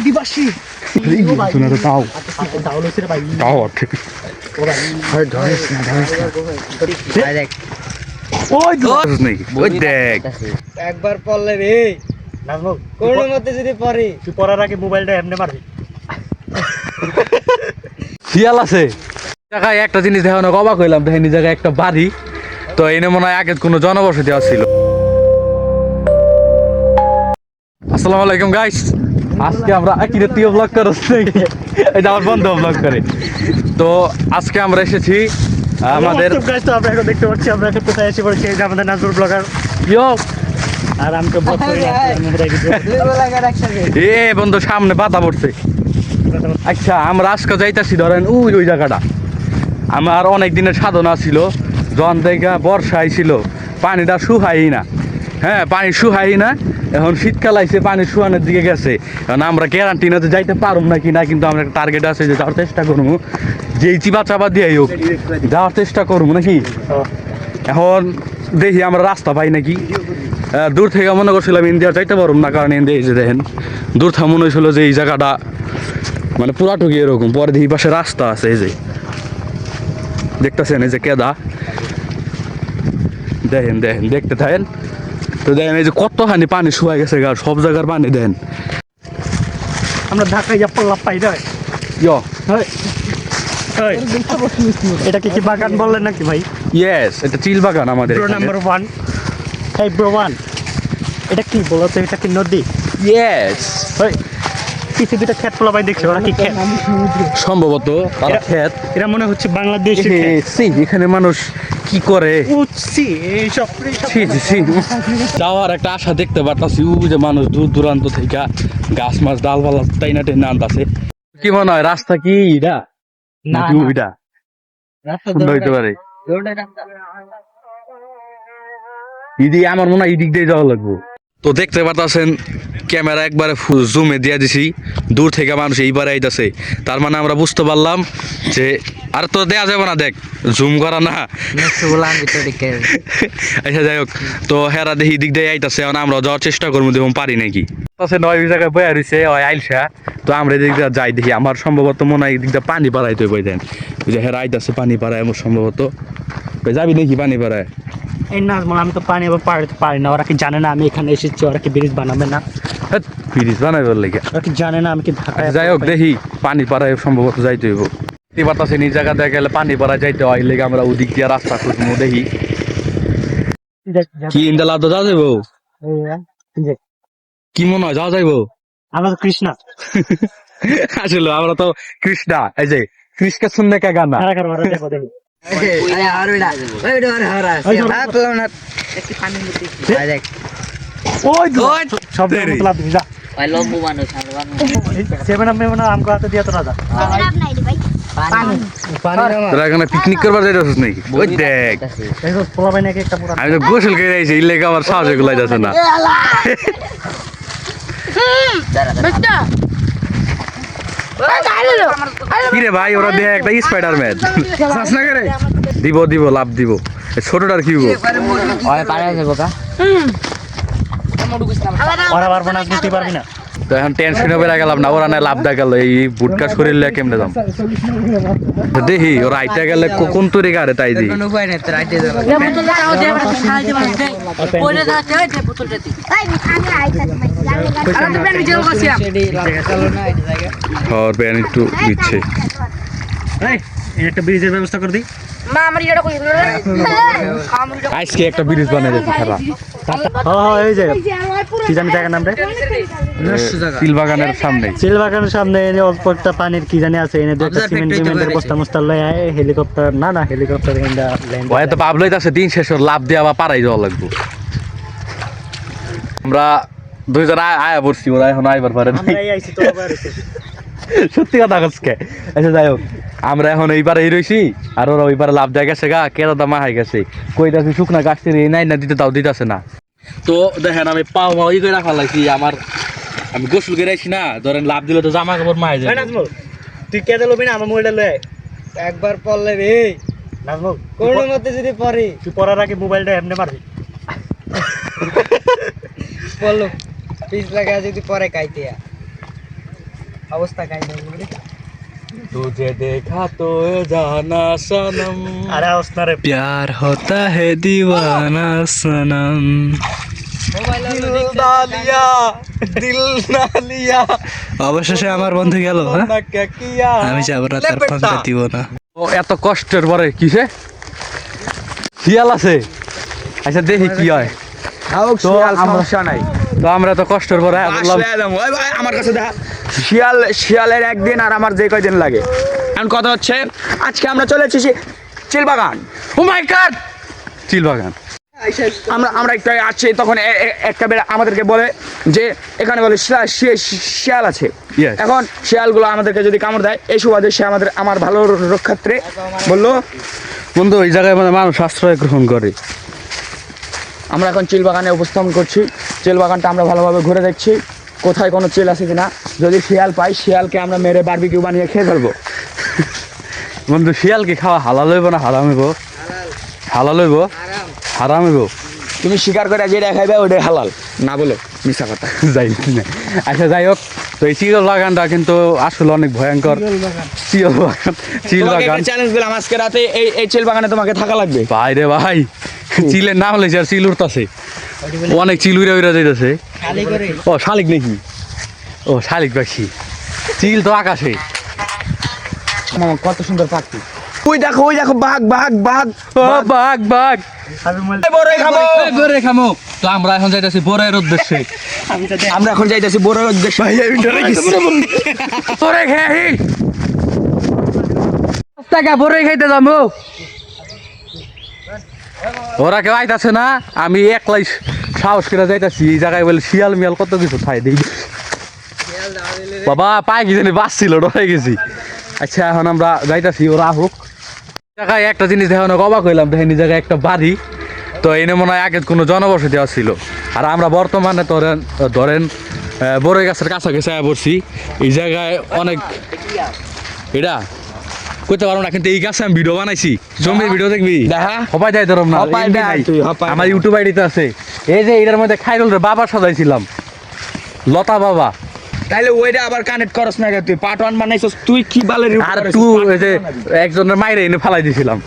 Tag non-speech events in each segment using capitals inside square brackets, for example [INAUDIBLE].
আদিবাসী। শুনে তো তাও তাও ঠিক ওই ধরিস নেই। ওই দেখ। একবার পড়লে রে। কোনো মতে যদি পড়ে। তুই পড়ার আগে মোবাইলটা এমনি মারবি। শিয়াল আছে। জায়গায় একটা জিনিস দেখো না অবাক হইলাম। দেখেন এই জায়গায় একটা বাড়ি। তো এনে মনে হয় আগে কোনো জনবসতি ছিল আসসালামু আলাইকুম গাইস আজকে আমরা কি রে তুইও ব্লগ করছ নাকি? যে আমার বন্ধু ব্লগ করে। তো আজকে আমরা এসেছি আমাদের গাইস তো আমরা এখন দেখতে পাচ্ছি আমরা এখন কোথায় এসে পড়েছি? এই যে আমাদের নাজমুল ব্লগার ইয়ো আর করি এ বন্ধু সামনে বাধা পড়ছে। আচ্ছা আমরা আজকে যাইতাছি ধরেন ওই ওই জায়গাটা। আমার অনেক দিনের সাধনা ছিল জন থেকে বর্ষা আইছিল পানিটা শুহাই না। হ্যাঁ পানি শুহাই না। এখন শীতকাল আইসে পানি শুহানোর দিকে গেছে। এখন আমরা গ্যারান্টি না যে যাইতে পারুম না কিনা কিন্তু আমরা একটা টার্গেট আছে যে যাওয়ার চেষ্টা করব যেই চিবা চাপা দিয়ে হোক, যাওয়ার চেষ্টা করব নাকি? এখন দেখি আমরা রাস্তা পাই নাকি। দূর থেকে মনে করছিলাম ইন্ডিয়া যাইতে পারুম না, কারণ ইন্ডিয়া যে দেখেন, দূর থেকে মনে হয়েছিল যে এই জায়গাটা মানে পুরাটুকি এরকম, পরে দেখি পাশে রাস্তা আছে এই যে। দেখতেছেন এই যে কেদা। দেখেন দেখেন, দেখতে থাকেন। তো দেখেন এই যে কতখানি পানি শুয়ে গেছে গা সব জায়গার পানি দেন। আমরা ঢাকায় যা পড়লাম পাই যায় ইয়ো। এটা কি কি বাগান বললেন নাকি ভাই? ইয়েস এটা চিল বাগান আমাদের নাম্বার ওয়ান ব্রো ওয়ান এটা কি বলো তো এটা কি নদী? ইয়েস পিছে দুটো খেত পোলা ভাই দেখছ ওরা কি খেত সম্ভবত তারা এরা- মনে হচ্ছে খেত সি, এখানে মানুষ কি করে। যাওয়ার একটা আশা দেখতে পারতাছি উ যে মানুষ দূর দূরান্ত থেকে গাছ মাছ ডালপালা টাইনা টেনে আনতাছে। কি মনে হয় রাস্তা কি না। সুন্দর হইতে পারে। ইদি আমার মনে হয় ইদিক দিয়ে যাওয়া লাগবো। তো দেখতে পারতাছেন ক্যামেরা একবারে জুমে দিয়ে দিছি। দূর থেকে মানুষ এইবারে আইতাছে। তার মানে আমরা বুঝতে পারলাম যে আর তো দেয়া যাবে না দেখ জুম করা না। [LAUGHS] আচ্ছা যাই হোক তো হেরা দেখি দিক দিয়ে আইতাছে এখন আমরা যাওয়ার চেষ্টা করব দেখুন পারি নাকি। আছে নয় জায়গায় বয়া রয়েছে ওই আইলসা। তো আমরা এদিক দিয়ে যাই দেখি আমার সম্ভবত মনে হয় এদিক দিয়ে পানি পাড়াইতে বই দেন। যে হেরা আইতাছে পানি পাড়ায় আমার সম্ভবত। যাবি নাকি পানি পাড়ায়? এই নাজমল আমি তো পানি আবার পাড়তে পারি না। ওরা কি জানে না আমি এখানে এসেছি ওরা কি ব্রিজ বানাবে না? ফিরিস বানাইবার লেগে। ওরা কি জানে না আমি কি ঢাকায় আচ্ছা, যাই হোক দেখি পানি পাড়ায় সম্ভবত যাইতে হইব। দেখতে পারতাছি এই জায়গাতে গেলে পানি পাড়ায় যাইতে হয় লেগে আমরা ওদিক দিয়ে রাস্তা খুঁজবো দেখি। কি ইন্দালা তো যা যাইব? কি মনে হয় যাওয়া যাইব? আমরা তো কৃষ্ণা। [LAUGHS] আসলে আমরা তো কৃষ্ণা এই যে কৃষ্ণকে শুনলে কে গানা? খারা খারা ওরা দেখো দেখো আরে আর ওইটা ওইটা আর হারা ওই ধর। হাত লাও না একটু পানি দিতে আই দেখ ওই তো ওই। সব দেরি। মতলব তুমি যা ওই লম্বু মানুষ আর মানুষ সেভেন আপ মেভেন আমগো হাতে দিয়ে তো রাজা পানি। পানি তোরা এখানে পিকনিক করবার নাকি? ওই দেখ। পোলা ভাই নাকি একটা পুরা আমি তো গোসল করে আইছি আমার যাচ্ছে না। কি রে ভাই ওরা দিয়ে একটা স্পাইডারম্যান দিব দিব লাভ দিব। ছোটটার কি পারে পানি বোকা ওরা পারব না তুই পারবি না। তো এখন টেনশনে বেড়ে গেলাম না। ওরা না লাভ দা গেল, এই বুটকা শরীর লিয়ে কেমনে তো দেখি, ওরা আইটা গেলে কোন তরি গাড়ে তাই দি আর প্যান একটু দিচ্ছে ব্রিজের ব্যবস্থা করে দিই। আজকে একটা ব্রিজ বানিয়ে দিচ্ছি খারাপ হ্যাঁ হ্যাঁ এই যে কি জানি জায়গার নাম রে? সামনে। চিল বাগানের সামনে এনে অল্প একটা পানির কি জানি আছে এনে দুটো সিমেন্ট সিমেন্টের বস্তা মস্তা লয় আয় হেলিকপ্টার না না হেলিকপ্টার এন্ডা ল্যান্ড ওই তো ভাবলো আছে দিন শেষ লাভ দিয়ে আবার পারাই যাওয়া লাগবো। আমরা দুইজন আয় আয়া পড়ছি ওরা এখন আইবার পারে আমরা আইছি তো আবার সত্যি কথা কসকে। আচ্ছা যাই হোক আমরা এখন এইবারে এই রইছি আর ওরা ওইবারে লাভ দেয়া গেছে গা কেরা দামা হাই গেছে। কইতাছে শুকনা গাছ থেকে নাই না দিতে তাও দিতেছে না। তো দেখেন আমি পাও মা ওই করে রাখা লাগছি আমার আমি গোসল করে আইছি না ধরেন লাভ দিলে তো জামা কাপড় এই যায় তুই কে দিলবি না আমার মোবাইলটা লয়। একবার পড়লে রে। নাজমুল কোনো মতে যদি পড়ে। তুই পড়ার আগে মোবাইলটা এমনি মারবি। পড়ল পিছ লাগা যদি পরে কাইতে অবস্থা কাই तुझे देखा तो जाना सनम আরে অবস্থা রে प्यार होता है दीवाना सनम মোবাইল ना लिया दिल ना लिया অবশেষে আমার বন্ধু গেল হ্যাঁ ना क्या किया আমি যাবো না তার পাঁচটা দিব না ও এত কষ্টের পরে কিসে শিয়াল আছে আচ্ছা দেখি কি হয় তো আমরা নাই তো আমরা তো কষ্টের পরে বললাম আমার কাছে দেখা শিয়াল শিয়ালের একদিন আর আমার যে কয়দিন লাগে। এখন কথা হচ্ছে আজকে আমরা চলে এসেছি চিলবাগান। ও মাই গড চিল বাগান আমরা আমরা একটু আসছি তখন একটা বেড়া আমাদেরকে বলে যে এখানে বলে শিয়াল আছে। এখন শিয়ালগুলো আমাদেরকে যদি কামড় দেয় এই সুবাদে সে আমাদের আমার ভালো রক্ষার্থে বলল বন্ধু এই জায়গায় মানে মানুষ আশ্রয় গ্রহণ করে। আমরা এখন চিল বাগানে উপস্থাপন করছি। চিল বাগানটা আমরা ভালোভাবে ঘুরে দেখছি। কোথায় কোনো চিল আছে কিনা? যদি শিয়াল পাই শিয়ালকে আমরা মেরে বারবিকিউ বানিয়ে খেয়ে ফেলব। বন্ধু শিয়াল কি খাওয়া হালাল হইব না হারাম হইব? হালাল হইব? হারাম হইব? তুমি স্বীকার করে যেটা খাইবে ওটাই হালাল। না বলো মিশা কথা। যাই না। আচ্ছা যাই হোক। তো এই চিল বাগানটা কিন্তু আসলে অনেক ভয়ঙ্কর। চিল বাগান। চিল বাগান চ্যালেঞ্জ দিলাম আজকে রাতে এই এই চিল বাগানে তোমাকে থাকা লাগবে। ভাই রে ভাই চিলের নাম হলেছে আর চিল উঠতাছে অনেক চিল উড়ে উড়ে যাইতেছে। ও শালিক নাকি? ও শালিক পাখি। চিল তো আকাশে। কত সুন্দর পাখি। ওই দেখো ওই দেখো বাঘ বাঘ বাঘ। ও বাঘ বাঘ। তো আমরা এখন যাইতেছি বরের উদ্দেশ্যে। আমি আমরা এখন যাইতেছি বড় উদ্দেশ্যে। বরে খেয়ে টাকা বরে খাইতে যাব। ওরা কেউ আইতাছে না আমি একলাই সাহস করে যাইতাছি। এই জায়গায় বলে শিয়াল মিয়াল কত কিছু খাই দিই বাবা পাই কি জানি বাঁচছিল ডরে গেছি। আচ্ছা এখন আমরা যাইতাছি ওরা হোক জায়গায় একটা জিনিস দেখে অনেক অবাক হইলাম দেখেন এই জায়গায় একটা বাড়ি। তো এনে মনে হয় আগে কোনো জনবসতি ছিল। আর আমরা বর্তমানে ধরেন ধরেন বড়ই গাছের কাছাকাছি আয়া পড়ছি। এই জায়গায় অনেক এটা? কইতে পারব না কিন্তু এই গাছে আমি ভিডিও বানাইছি। জমির ভিডিও দেখবি? দেখা। হপাই যাই ধরম না আমার। ইউটিউব আইডিতে আছে। এই যে এটার মধ্যে খাইরুল বাবা সাজাইছিলাম। লতা বাবা। তাইলে ওইটা আবার কানেক্ট করস না তুই। পার্ট ওয়ান বানাইছস তুই কি বালের আর টু যে একজনের মাইরে এনে ফালাই দিছিলাম।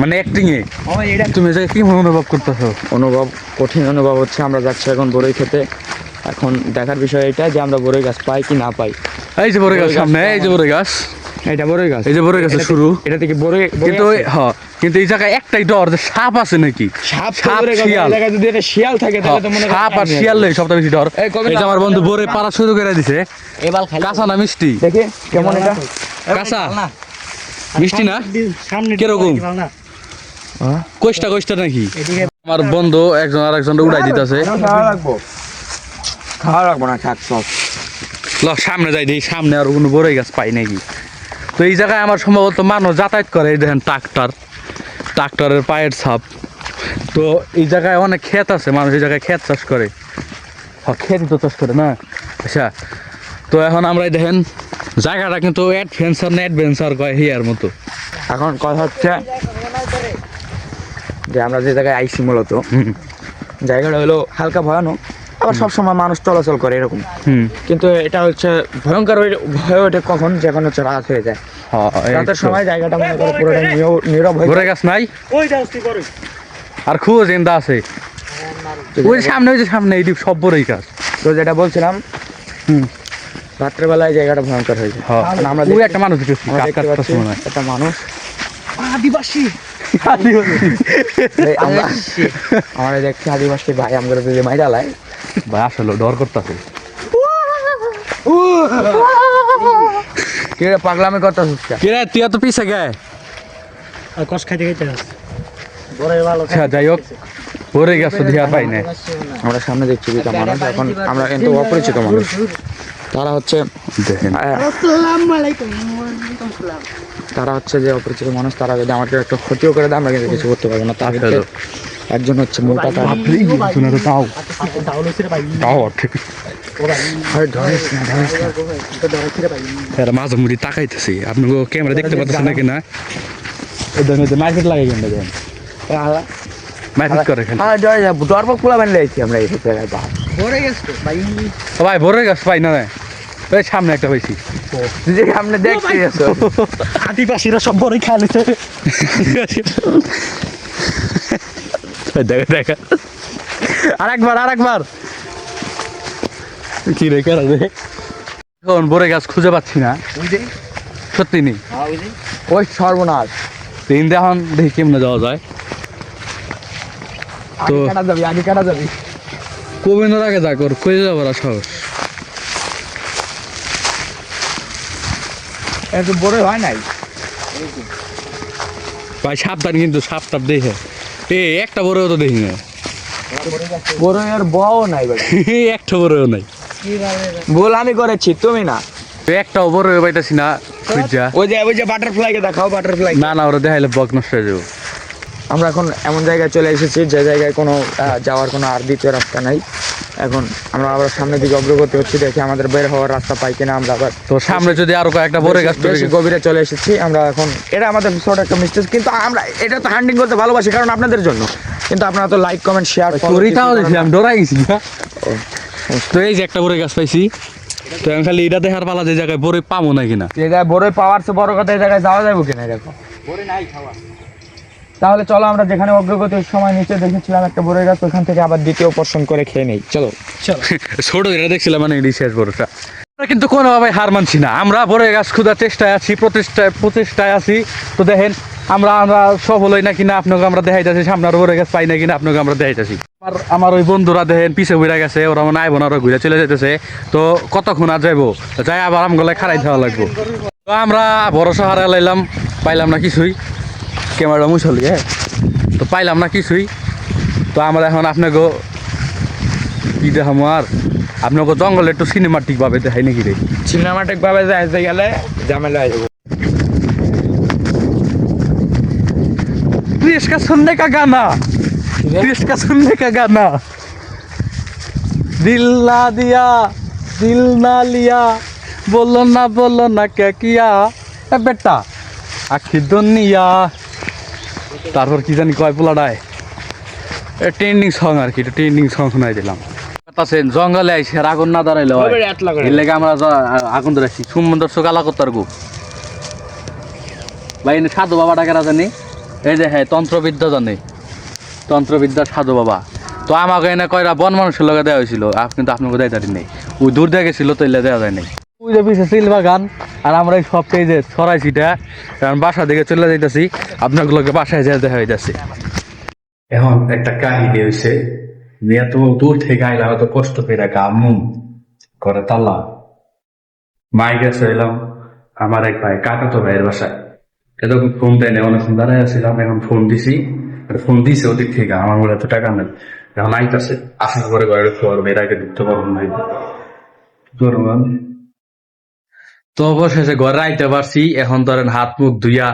মানে অ্যাক্টিং এ। এটা তুমি যে কি অনুভব করতেছো? অনুভব কঠিন অনুভব হচ্ছে আমরা যাচ্ছি এখন বড়ই খেতে। এখন দেখার বিষয় এটা যে আমরা বড়ই গাছ পাই কি না পাই। এই যে বড় গাছ বড়ই গাছ সামনে এই যে বড়ই গাছ। এটা বড়ই গাছ। এই যে বড় গাছের শুরু। এটা থেকে বড়ই কিন্তু ওই- হ কিন্তু এই জায়গায় একটাই ডর যে সাপ আছে নাকি? সাপ সাপ শিয়াল। জায়গায় যদি এটা শিয়াল থাকে তাহলে তো মনে সাপ আর শিয়াল লই সবটা বেশি ডর। এই যে আমার বন্ধু বোরে পাড়া শুরু করে দিছে। খাই কাঁচা না মিষ্টি? দেখি কেমন এটা? কাঁচা। মিষ্টি না? সামনে কীরকম? ভালো না। কোষ্টা কোষ্টা নাকি? আমার বন্ধু একজন আর একজন উড়াই দিতেছে। খাওয়া লাগবো। খাওয়া লাগবো। না থাক সব ল সামনে যাই দেখি সামনে আর কোনো বড়ই গাছ পাই নাকি? তো এই জায়গায় আমার সম্ভবত মানুষ যাতায়াত করে এই দেখেন ট্রাক্টর ট্রাক্টরের পায়ের ছাপ। তো এই জায়গায় অনেক ক্ষেত আছে মানুষ এই জায়গায় ক্ষেত চাষ করে। হ ক্ষেতই তো চাষ করে না? আচ্ছা তো এখন আমরা দেখেন জায়গাটা কিন্তু অ্যাডভেঞ্চার না অ্যাডভেঞ্চার কয় হিয়ার মতো। এখন কথা হচ্ছে যে আমরা যে জায়গায় আইসি মূলত জায়গাটা হলো হালকা ভয়ানক। আবার সবসময় মানুষ চলাচল করে এরকম। কিন্তু এটা হচ্ছে ভয়ঙ্কর ভয় ওঠে কখন যখন হচ্ছে রাত হয়ে যায়। হ্যাঁ, রাতের সময় জায়গাটা মনে করো পুরোটা নীরব- হয়ে বড়ই গাছ নাই? আর খুব জিন্দা আছে। ওই যে সামনে ওই যে সামনে এই সব বড়ই কাজ। তো যেটা বলছিলাম হুম। রাত্রেবেলায় জায়গাটা ভয়ঙ্কর হয়ে যায়। হ্যাঁ আমরা ওই একটা মানুষ একটা মানুষ। আদিবাসী। আমরা আমরা দেখছি আদিবাসী ভাই আমাদের যদি মাইরা লাই। ভাই আসলে ডর করতেছে। কে রে পাগলামি করতে হচ্ছে কিরে তুই এত পিছে গে? আর কষ খাইতে খাইতে আস আচ্ছা যাই হোক পরে গেছো দিয়া পাই না। আমরা সামনে দেখছি মানুষ এখন আমরা কিন্তু অপরিচিত মানুষ। তারা হচ্ছে দেখেন। তারা হচ্ছে যে অপরিচিত মানুষ তারা যদি আমাকে একটা ক্ষতিও করে দেয় আমরা কিন্তু কিছু করতে পারব না। তার ভিতরে একজন হচ্ছে মোটা তার তাও ভাই। তাও ঠিক আরে ধরিস না ধরিস না। মাঝে মুড়ি তাকাইতেছি। আপনি ক্যামেরা দেখতে পাচ্ছেন নাকি না মার্কেট লাগে করে খোলা। বানিয়ে আমরা এই জায়গায় ভাই। বড় গাছ পাই না। ওই সামনে একটা যে আপনি দেখতে আছো। আদিবাসীরা সব বড়ই দেখা দেখা। আরেকবার আরেকবার। কি রে রে? এখন বড়ে গাছ খুঁজে পাচ্ছি না। সত্যি নেই ওই সর্বনাশ। তিন এখন দেখি কেমনে যাওয়া যায়। আগে তো- কাটা যাবি আগে কাটা যাবি। কোবিন্দর আগে যা কর খুঁজে যাব না সাহস। একটু বড় হয় নাই? ভাই সাবধান কিন্তু সাপ টাপ দেখে। এ একটা বড়ও তো দেখি না। বড় আর বও নাই বেটা [LAUGHS] একটা বড়ও নাই। ভুল আমি করেছি তুমি না? একটা বড় পাইতাছি না খুঁজা। ওই যে ওই যে বাটারফ্লাইকে দেখাও বাটারফ্লাই না না ওরা দেখাইলে বক নষ্ট হয়ে যাব। আমরা এখন এমন জায়গায় চলে এসেছি যে জায়গায় কোনো যাওয়ার কোনো আর দ্বিতীয় রাস্তা নাই। এখন আমরা আবার সামনের দিকে অগ্রগতি হচ্ছি দেখি আমাদের বের হওয়ার রাস্তা পাই কিনা আমরা আবার। তো সামনে যদি আরও কয়েকটা বড় গাছ বেশি- গভীরে চলে এসেছি আমরা এখন এটা আমাদের ছোট একটা মিস্টেক কিন্তু আমরা এটা তো হান্ডিং করতে ভালোবাসি কারণ আপনাদের জন্য। কিন্তু আপনারা তো লাইক কমেন্ট শেয়ার চুরিটাও দেখছি আমি ডরাই গেছি তো এই যে একটা বড় গাছ পাইছি তো আমি খালি এটা দেখার পালা যে জায়গায় বড় পাবো না? কিনা এটা বড়ই পাওয়ার চেয়ে বড় কথা এই জায়গায় যাওয়া যাবে কিনা দেখো তাহলে চলো আমরা যেখানে অগ্রগতির সময় নিচে দেখেছিলাম একটা বড় গাছ ওখান থেকে আবার দ্বিতীয় পোর্শন করে খেয়ে নেই। চলো। চলো। [LAUGHS] ছোট এটা দেখছিলাম মানে এটি শেষ বড়টা। আমরা কিন্তু কোনোভাবে হার মানছি না। আমরা বড় গাছ খুঁজার চেষ্টায় আছি প্রচেষ্টায় প্রচেষ্টায় আছি। তো দেখেন আমরা আমরা সফল হই না কিনা আপনাকে আমরা দেখাইতেছি সামনে আরও বড় গাছ পাই না কিনা আপনাকে আমরা দেখাইতেছি। আমার আমার ওই বন্ধুরা দেখেন পিছে ঘুরে গেছে ওরা মানে আইব না ওরা ঘুরে চলে যেতেছে তো কতক্ষণ আর যাইবো? যাই আবার আমগুলো খারাই দেওয়া লাগবো। তো আমরা বড় শহরে লাইলাম পাইলাম না কিছুই। ক্যামেরা মুছলি হ্যাঁ তো পাইলাম না কিছুই তো আমরা এখন আপনাকে কি দেখামো আর আপনাকে জঙ্গলে একটু সিনেমাটিক ভাবে দেখাই নাকি রে সিনেমাটিক ভাবে যাইতে গেলে ঝামেলা হয়ে যাবে देश का सुनने का गाना देश का सुनने का गाना दिल ना दिया दिल ना लिया बोलो ना बोलो ना क्या किया এ বেটা আখি দুনিয়া তারপর কি জানি কয় পোলাডায়? ট্রেন্ডিং সং আর কি ট্রেন্ডিং সং শোনাই দিলাম। তাছেন জঙ্গলে আইসে আর আগুন না দাঁড়াইলে এর লেগে আমরা আগুন ধরেছি সুমন্দর সকালা করতার গো। ভাই সাধু বাবা ডাকেরা জানি? এই যে হ্যাঁ তন্ত্রবিদ্যা জানে। তন্ত্রবিদ্যার সাধু বাবা। তো আমাকে এনে কয়রা বন মানুষের লগে দেওয়া হয়েছিল। কিন্তু আপনাকে দেয় নেই ওই দূর দিয়ে গেছিল তো দেওয়া যায় নাই ওই যে সিল বাগান আর আমরা এই সব এই যে ছড়াইছিটা কারণ বাসা দিকে চলে যাইতেছি, আপনাগুলোকে বাসায় যেতে হইতেছে। এখন একটা কাহিনী হয়েছে মেয়ে তো দূর থেকে আইলা হয়তো কষ্ট পেয়ে গামুম করে তাল্লা। মাই গেছে এলাম, আমার এক ভাই কাকা তো ভাইয়ের বাসায়। এরকম ফোন দেয় না অনেকক্ষণ দাঁড়ায় আসছিলাম এখন ফোন দিছি। ফোন দিছে ওদিক থেকে, আমার মনে এত টাকা নেই। এখন আইতাছে আসার পরে ঘরে খবর বের আগে ঢুকতে পারব না তো অবশেষে ঘরে আইতে পারছি, এখন ধরেন হাত মুখ ধুইয়া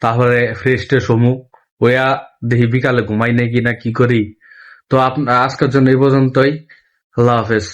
তারপরে ফ্রেশ ট্রেশ হমু। ওয়া দেখি বিকালে ঘুমাই নাকি না কি করি? তো আপনার আজকের জন্য এই পর্যন্তই। আল্লাহ হাফেজ।